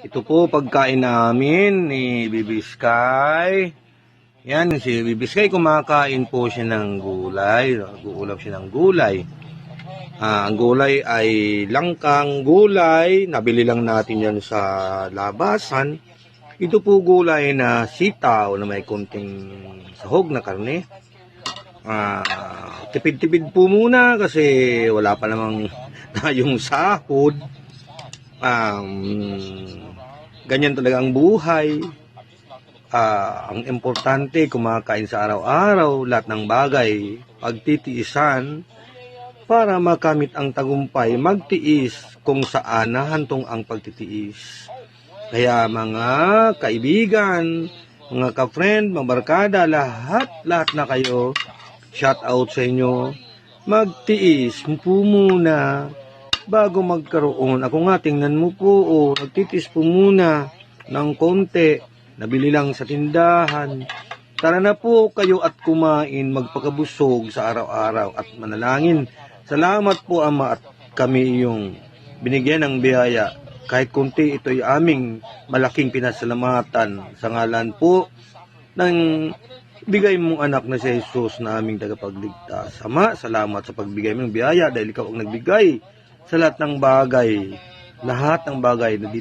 Ito po pagkain namin ni Bibiskay. Yan, si Bibiskay kumakain po siya ng gulay. Nag-uulap siya ng gulay. Ah, ang gulay ay langkang gulay. Nabili lang natin yan sa labasan. Ito po gulay na sitaw na may konting sahog na karne. Ah, tipid-tipid po muna kasi wala pa namang tayong sahod. Um, ganyan talaga ang buhay. Ah, ang importante, kumakain sa araw-araw, lahat ng bagay, pagtitiisan, para makamit ang tagumpay, magtiis kung saan nahantong ang pagtitiis. Kaya mga kaibigan, mga ka-friend, mga barkada, lahat, lahat na kayo, shout out sa inyo, magtiis po muna bago magkaroon. Ako nga, tingnan mo po, oh, nagtitis po muna ng konti. Nabili lang sa tindahan. Tara na po kayo at kumain, magpakabusog sa araw-araw at manalangin. Salamat po Ama at kami yung binigyan ng biyaya. Kahit konti ito ay aming malaking pinasalamatan sa ngalan po ng bigay mong anak na si Jesus na aming tagapagligtas. Ama, salamat sa pagbigay mong biyaya dahil ikaw ang nagbigay sa lahat ng bagay. Lahat ng bagay na dito